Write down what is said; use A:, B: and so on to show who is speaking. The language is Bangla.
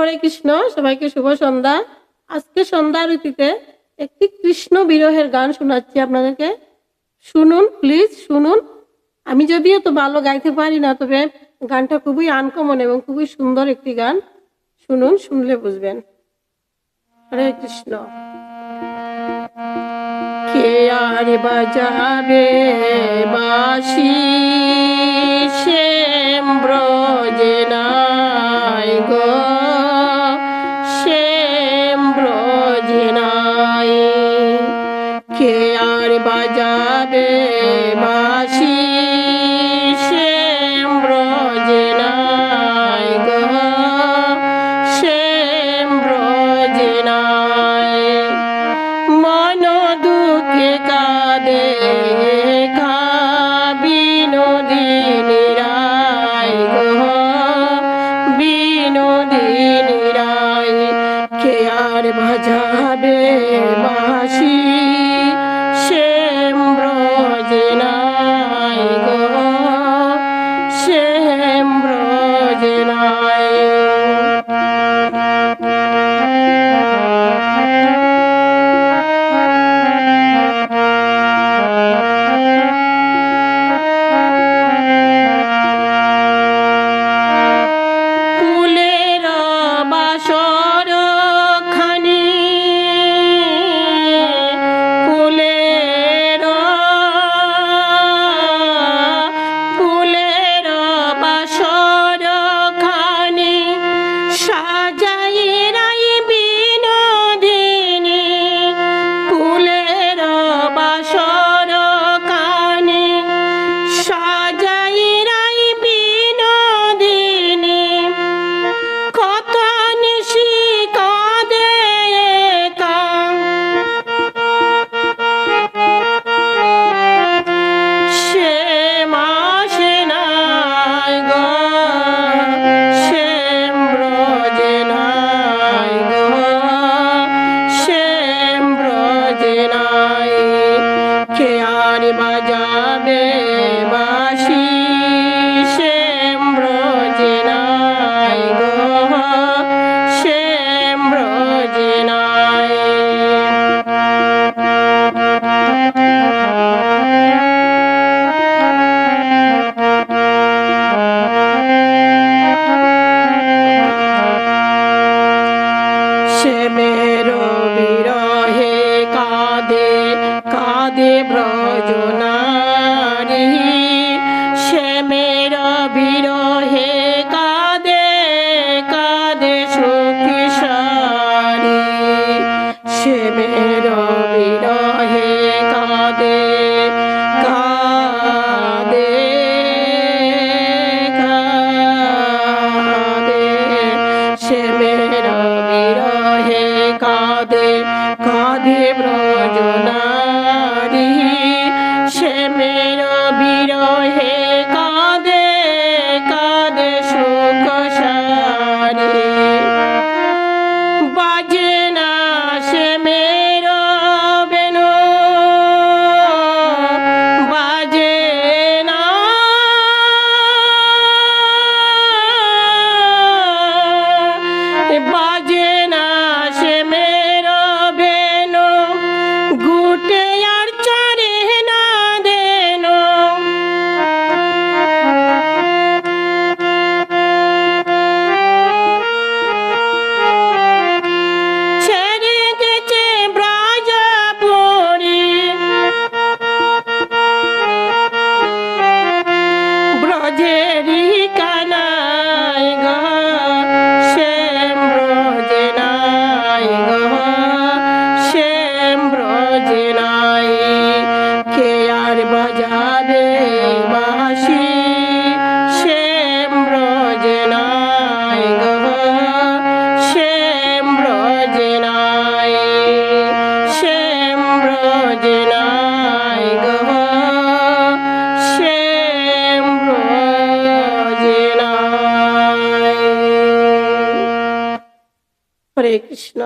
A: হরে কৃষ্ণ, সবাইকে শুভ সন্ধ্যা। আজকে সন্ধ্যা আরতিতে একটি কৃষ্ণ বিরহের গান শোনাচ্ছি আপনাদেরকে। শুনুন প্লিজ শুনুন। আমি যদিও তো ভালো গাইতে পারি না, তবে গানটা খুবই আনকমন এবং খুবই সুন্দর একটি গান। শুনুন, শুনলে বুঝবেন। হরে কৃষ্ণ। কে আর বাজাবে বাসি শ্যাম বাজাবে বাসি শ্যাম ব্রজে নাই গো শ্যাম ব্রজে নাই দুঃখে কাঁদে বিনোদিনী রায় গো বিনোদিনী রায়। কে আর বাজাবে কাঁদে ব্রজনারী শ্যামের বিরহে কাঁদে কাঁদে সুখী শ্যামের বিরহে কাঁদে কাঁদে কাঁদে কাঁদে ব্রজনারী। বাজে না হরে কৃষ্ণ।